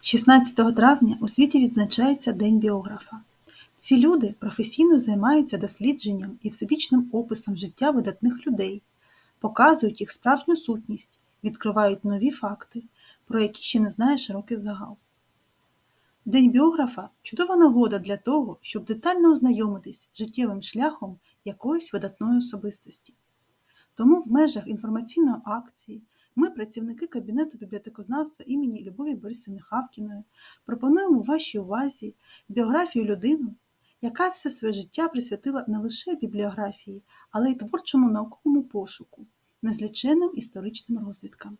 16 травня у світі відзначається День біографа. Ці люди професійно займаються дослідженням і всебічним описом життя видатних людей, показують їх справжню сутність, відкривають нові факти, про які ще не знає широкий загал. День біографа чудова нагода для того, щоб детально ознайомитись життєвим шляхом якоїсь видатної особистості. Тому в межах інформаційної акції ми, працівники Кабінету бібліотекознавства імені Любові Борисівни Хавкіної, пропонуємо вашій увазі біографію людини, яка все своє життя присвятила не лише бібліографії, але й творчому науковому пошуку, незліченним історичним розвідкам.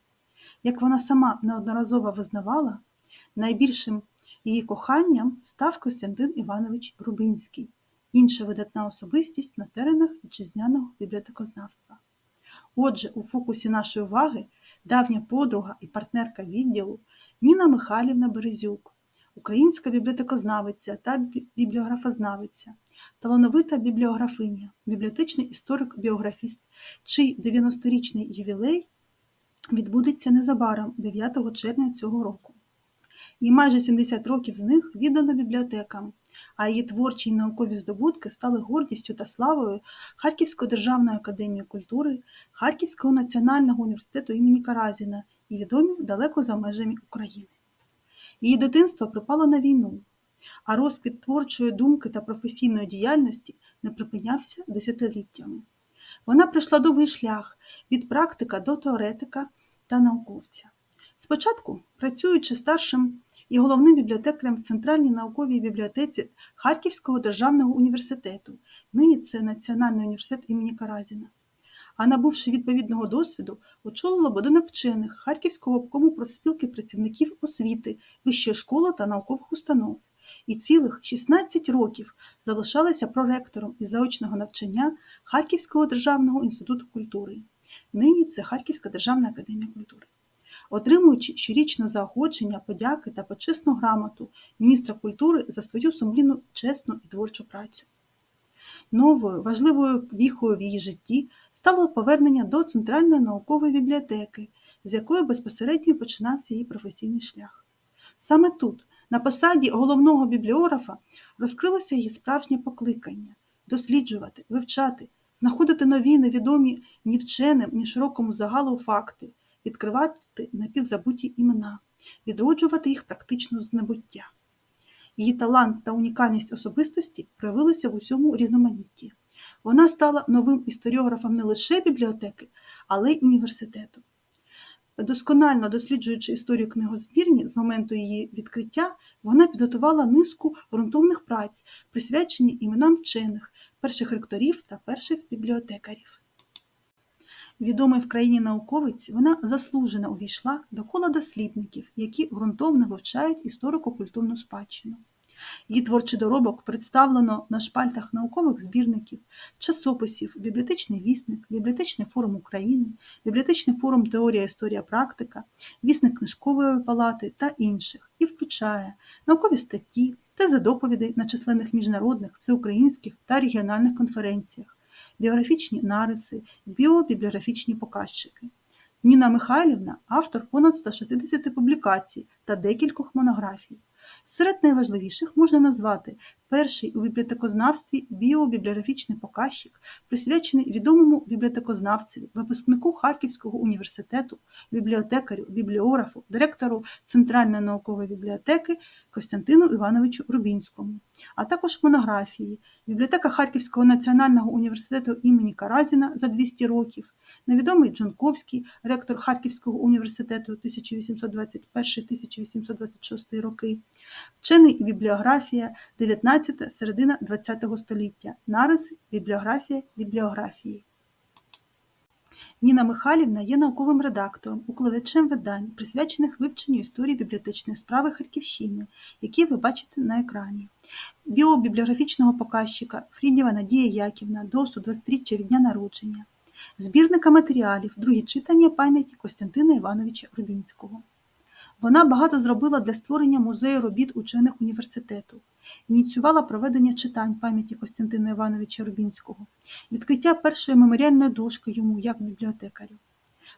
Як вона сама неодноразово визнавала, найбільшим її коханням став Костянтин Іванович Рубинський, інша видатна особистість на теренах вітчизняного бібліотекознавства. Отже, у фокусі нашої уваги давня подруга і партнерка відділу Ніна Михайлівна Березюк, українська бібліотекознавиця та бібліографознавиця, талановита бібліографиня, бібліотечний історик-біографіст, чий 90-річний ювілей відбудеться незабаром 9 червня цього року. І майже 70 років з них віддано бібліотекам, а її творчі й наукові здобутки стали гордістю та славою Харківської державної академії культури, Харківського національного університету імені Каразіна і відомі далеко за межами України. Її дитинство припало на війну, а розквіт творчої думки та професійної діяльності не припинявся десятиліттями. Вона пройшла довгий шлях від практика до теоретика та науковця. Спочатку, працюючи старшим і головним бібліотекарем в Центральній науковій бібліотеці Харківського державного університету, нині це Національний університет імені Каразіна. А набувши відповідного досвіду, очолила будинок вчених Харківського обкому профспілки працівників освіти, вищої школи та наукових установ. І цілих 16 років залишалася проректором із заочного навчання Харківського державного інституту культури. Нині це Харківська державна академія культури отримуючи щорічне заохочення, подяки та почесну грамоту міністра культури за свою сумлінну, чесну і творчу працю. Новою важливою віхою в її житті стало повернення до Центральної наукової бібліотеки, з якої безпосередньо починався її професійний шлях. Саме тут, на посаді головного бібліографа, розкрилося її справжнє покликання досліджувати, вивчати, знаходити нові невідомі ні вченим, ні широкому загалу факти, відкривати напівзабуті імена, відроджувати їх практично з небуття. Її талант та унікальність особистості проявилися в усьому різноманітті. Вона стала новим історіографом не лише бібліотеки, але й університету. Досконально досліджуючи історію книгозбірні з моменту її відкриття, вона підготувала низку ґрунтовних праць, присвячені іменам вчених, перших ректорів та перших бібліотекарів. Відомий в країні науковець, вона заслужено увійшла до кола дослідників, які ґрунтовно вивчають історико-культурну спадщину. Її творчий доробок представлено на шпальтах наукових збірників, часописів, бібліотечний вісник, бібліотечний форум України, бібліотечний форум Теорія, історія, практика, вісник книжкової палати та інших, і включає наукові статті, тези доповідей на численних міжнародних, всеукраїнських та регіональних конференціях біографічні нариси, біобібліографічні показчики. Ніна Михайлівна автор понад 160 публікацій та декількох монографій. Серед найважливіших можна назвати перший у бібліотекознавстві біобібліографічний показчик, присвячений відомому бібліотекознавцеві, випускнику Харківського університету, бібліотекарю, бібліографу, директору Центральної наукової бібліотеки Костянтину Івановичу Рубінському, а також монографії, бібліотека Харківського національного університету імені Каразіна за 200 років, невідомий Джонковський, ректор Харківського університету 1821-1826 роки, вчений і бібліографія 19 середина ХХ століття, нариси, бібліографія бібліографії. Ніна Михайлівна є науковим редактором, укладачем видань, присвячених вивченню історії бібліотечної справи Харківщини, які ви бачите на екрані, біобібліографічного показчика Фрідєва Надія Яківна до 123 від дня народження, збірника матеріалів, другі читання пам'яті Костянтина Івановича Рубінського. Вона багато зробила для створення музею робіт учених університету, ініціювала проведення читань пам'яті Костянтина Івановича Рубінського, відкриття першої меморіальної дошки йому як бібліотекарю.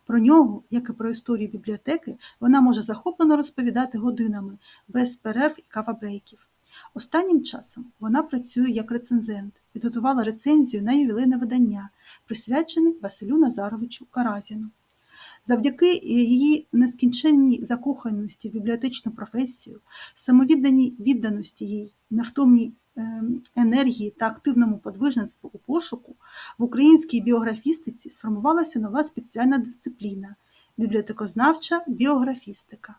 Про нього, як і про історію бібліотеки, вона може захоплено розповідати годинами, без перерв і кавабрейків. Останнім часом вона працює як рецензент, підготувала рецензію на ювілейне видання, присвячене Василю Назаровичу Каразіну. Завдяки її нескінченній закоханості в бібліотечну професію, самовідданій відданості їй, невтомній ем, енергії та активному подвижництву у пошуку, в українській біографістиці сформувалася нова спеціальна дисципліна бібліотекознавча біографістика.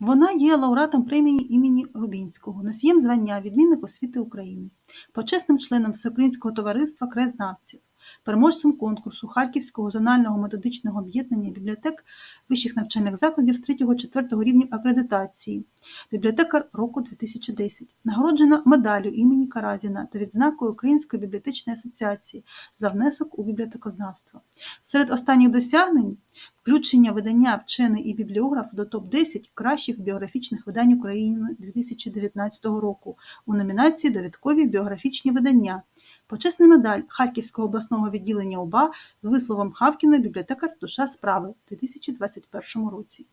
Вона є лауреатом премії імені Рубінського, носієм звання Відмінник освіти України, почесним членом Всеукраїнського товариства краєзнавців, переможцем конкурсу Харківського зонального методичного об'єднання бібліотек вищих навчальних закладів з 3-4 рівнів акредитації, бібліотекар року 2010, нагороджена медаллю імені Каразіна та відзнакою Української бібліотечної асоціації за внесок у бібліотекознавство. Серед останніх досягнень включення видання «Вчений і бібліограф» до топ-10 кращих біографічних видань України 2019 року. У номінації «Довідкові біографічні видання», почесна медаль Харківського обласного відділення УБА з висловом Хавкіна «Бібліотекар душа справи» у 2021 році.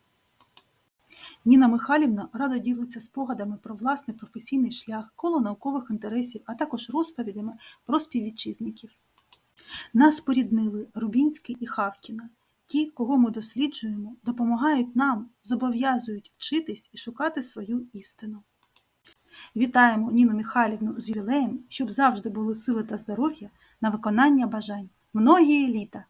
Ніна Михайлівна радо ділиться спогадами про власний професійний шлях, коло наукових інтересів, а також розповідями про співвітчизників. Нас поріднили Рубінський і Хавкіна. Ті, кого ми досліджуємо, допомагають нам, зобов'язують вчитись і шукати свою істину. Вітаємо Ніну Михайлівну з ювілеєм, щоб завжди були сили та здоров'я на виконання бажань. Многії літа!